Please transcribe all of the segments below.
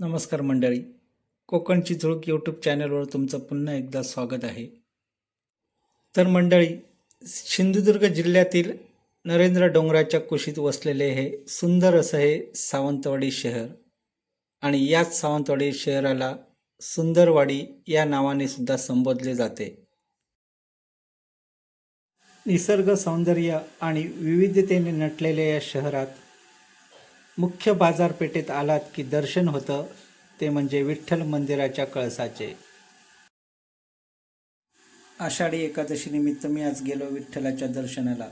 नमस्कार मंडळी. कोकणची झुळूक यूट्यूब चॅनलवर तुमचं पुन्हा एकदा स्वागत आहे. तर मंडळी सिंधुदुर्ग जिल्ह्यातील नरेंद्र डोंगराच्या कुशीत वसलेले हे सुंदर असं हे सावंतवाडी शहर आणि याच सावंतवाडी शहराला सुंदरवाडी या नावाने सुद्धा संबोधले जाते. निसर्ग सौंदर्य आणि विविधतेने नटलेल्या या शहरात मुख्य बाजारपेठेत आलात की दर्शन होतं ते म्हणजे विठ्ठल मंदिराच्या कळसाचे. आषाढी एकादशी निमित्त मी आज गेलो विठ्ठलाच्या दर्शनाला.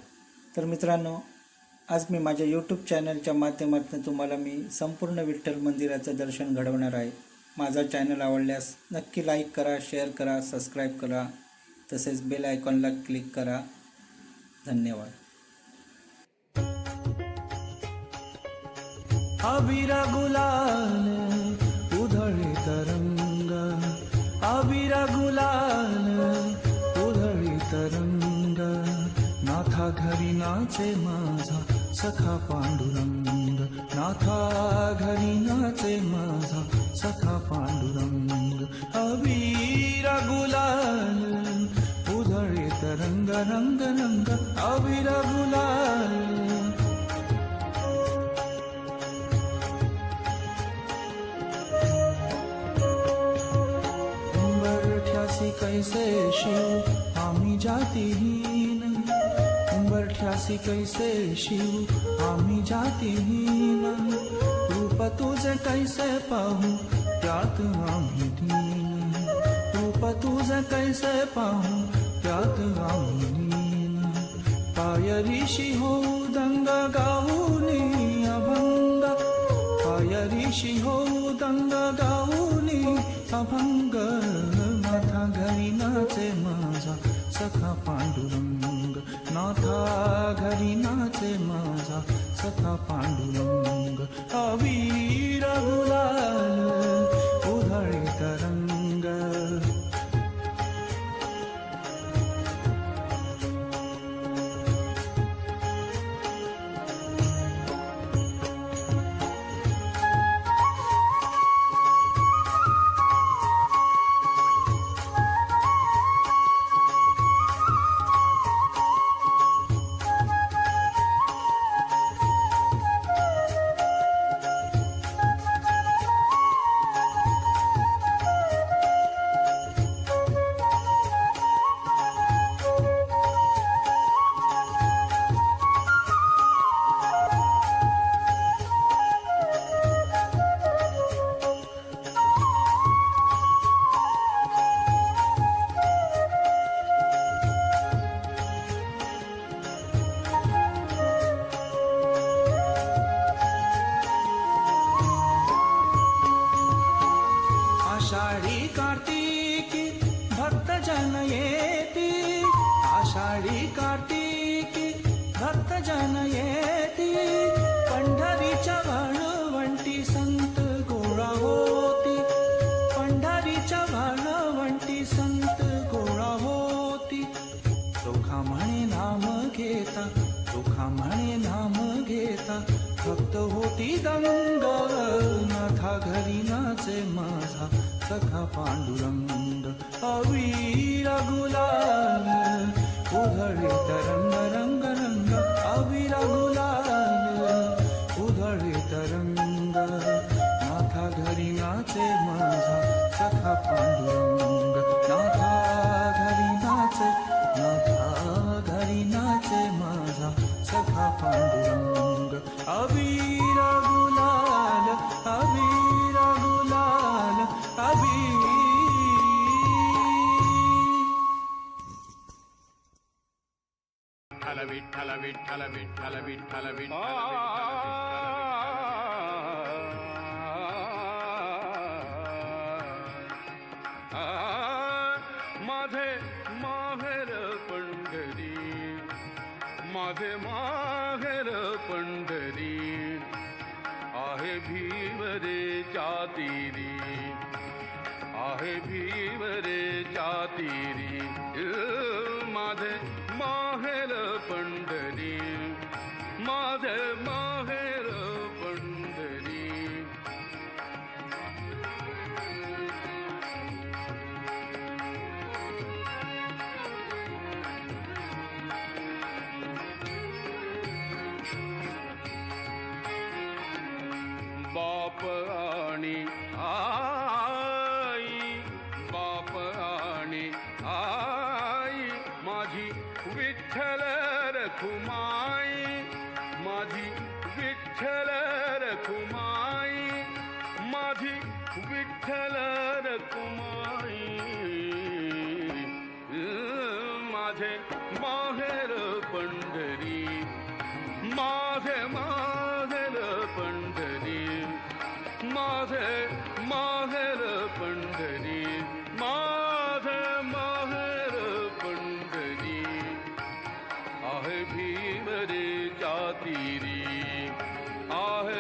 तर मित्रांनो आज मी माझ्या यूट्यूब चॅनलच्या माध्यमातून तुम्हाला मी संपूर्ण विठ्ठल मंदिराचं दर्शन घडवणार आहे. माझा चॅनल आवडल्यास नक्की लाईक करा शेअर करा सबस्क्राईब करा. तसेच बेल आयकॉनला क्लिक करा. धन्यवाद. अबिरा गुलाल उधळे तरंग। अबिरा गुलाल उधळी तरंग। नाथा घरी नाचे माझा सखा पांडुरंग। नाथा घरी नाचे कैसे शिव? आम्ही जातीहीन। उंबरठ्यासी कैसे शिव? आम्ही जातीहीन। रूप तुझे कैसे पाहू? त्यात आम्ही दीन। रूप तुझे कैसे पाहू? त्यात आम्ही दीन। पायरीशी हो दंग गाऊ पायरीशी हो दंग गाऊनी अभंग नाथा घरी नाचे माझा सखा पांडुरंग नाथा घरी नाचे माझा सखा पांडुरंग अवीर कार्तिकी भक्तजन येती. आषाढी कार्तिकी भक्तजन येती. पंढरीच्या भाणवंटी संत गोळा होती. पंढरीच्या भाणवंटी संत गोळा होती. चोखा म्हणे नाम घेता चोखा म्हणे नाम घेता. भक्त होती दंग नाथा घरी नाचे माझा. सखा पांडुरंग अवीर गुलाल उधळे तरंग रंग रंग अवीर गुलाल उधळे तरंग नाथा घरी नाचे माझा सखा पांडुरंग नाथा घरी नाचे नाथा घरी नाचे माझा सखा पांडुरंग. विठ्ठल विठ्ठल विठ्ठल विठ्ठल विठ्ठल विठ्ठल माझे माहेर पंढरी माझे माहेर पंढरी आहे भीवरे जातीरी आहे भीवरे जातीरी अ, माझे माहेर पंढरी बाप आणि आई बाप आणि आई माझी विठ्ठल रखुमाई माझी विठ्ठल रखुमाई माझी विठ्ठल रखुमाई माझे माहेर पंढरी माझे माहेर पंढरी माध माहर पण्डरी माध माहर पण्डरी आह भीमरे जा आह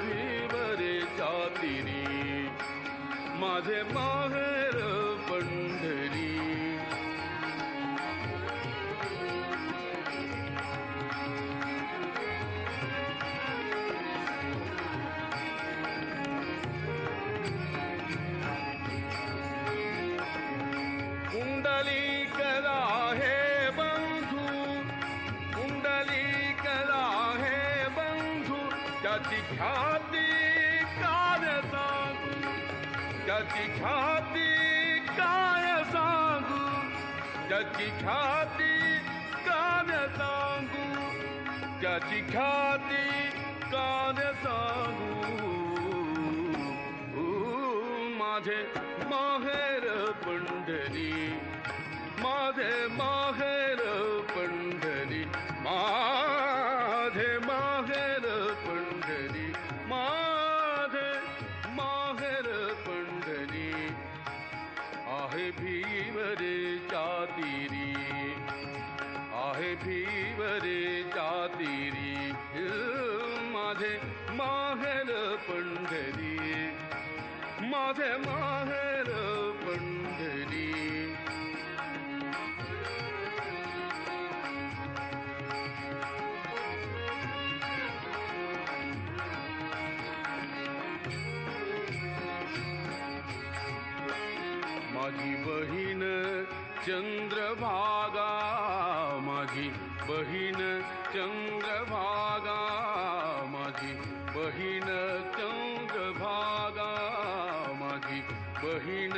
भीमरे जातिरि माझे माह ख्याती काय सांगू? त्याची ख्याती काय सांगू? त्याची ख्याती काय सांगू? त्याची ख्याती काय सांगू? माझे माहेर पंढरी माझे माहेर पंढरी माझे माहेर पंढरी आहे भीवरे चातिरी आहे भीवरे चातिरी माझे माहेर पंढरी माझे माहेर चन्द्रभागा महि बहिन चन्द्रभागा महि बहिन चन्द्रभागा महि बहिन